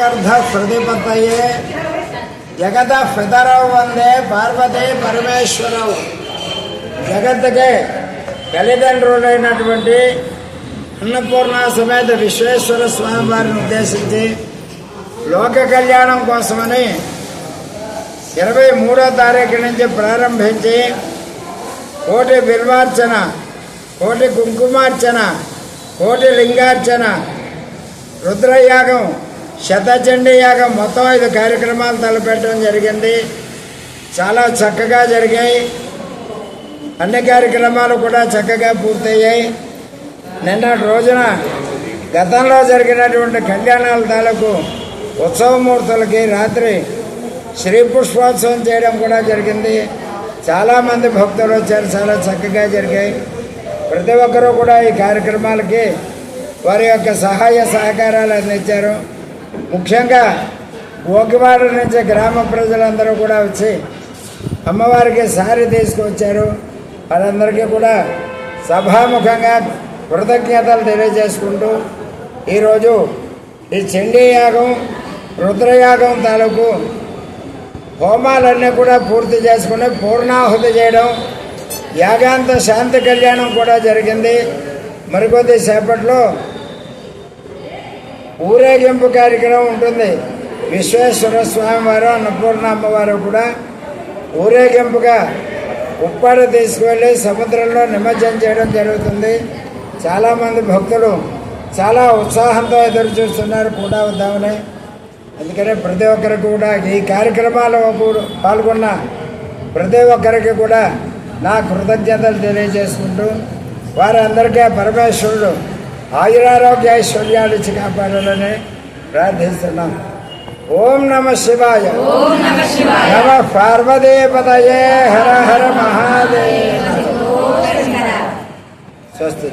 వాగర్ధ ప్రతిపత్తయే జగత పితరవు వందే పార్వతీ పరమేశ్వరవు. జగత్తుకే తల్లిదండ్రులైనటువంటి అన్నపూర్ణ సమేత విశ్వేశ్వర స్వామి వారిని ఉద్దేశించి లోక కళ్యాణం కోసమని ఇరవై మూడో తారీఖు నుంచి ప్రారంభించి కోటి బిల్వార్చన కోటి కుంకుమార్చన కోటి లింగార్చన రుద్రయాగం శతచండీ యాగం మొత్తం ఐదు కార్యక్రమాలు తలపెట్టడం జరిగింది. చాలా చక్కగా జరిగాయి. అన్ని కార్యక్రమాలు కూడా చక్కగా పూర్తయ్యాయి. నిన్నటి రోజున గతంలో జరిగినటువంటి కళ్యాణాల తాలూకు ఉత్సవమూర్తులకి రాత్రి శ్రీ పుష్పోత్సవం చేయడం కూడా జరిగింది. చాలామంది భక్తులు వచ్చారు. చాలా చక్కగా జరిగాయి. ప్రతి ఒక్కరూ కూడా ఈ కార్యక్రమాలకి వారి యొక్క సహాయ సహకారాలు అందించారు. ముఖ్యంగా గోకివాడ నుంచి గ్రామ ప్రజలందరూ కూడా వచ్చి అమ్మవారికి సారి తీసుకువచ్చారు వారందరికీ కూడా సభాముఖంగా కృతజ్ఞతలు తెలియజేసుకుంటూ ఈరోజు ఈ చండీ యాగం రుద్రయాగం తాలూకు హోమాలన్నీ కూడా పూర్తి చేసుకుని పూర్ణాహుతి చేయడం యాగాంత శాంతి కళ్యాణం కూడా జరిగింది. మరికొద్ది సేపట్లో ఊరేగింపు కార్యక్రమం ఉంటుంది. విశ్వేశ్వర స్వామి వారు అన్నపూర్ణ అమ్మవారు కూడా ఊరేగింపుగా ఉప్పాడ తీసుకువెళ్ళి సముద్రంలో నిమజ్జనం చేయడం జరుగుతుంది. చాలామంది భక్తులు చాలా ఉత్సాహంతో ఎదురు చూస్తున్నారు కూడా వద్దామని. అందుకనే ప్రతి ఒక్కరికి కూడా ఈ కార్యక్రమాల్లో కూడా పాల్గొన్న ప్రతి ఒక్కరికి కూడా నా కృతజ్ఞతలు తెలియజేసుకుంటూ వారందరికీ పరమేశ్వరుడు ఆయురారోగ్య ఐశ్వర్యాలు ఇచ్చి కాపాడాలని ప్రార్థిస్తున్నాం. ఓం నమ శివాయ. నమ పార్వతీపతయే హర హర మహాదేవ. స్వస్తి.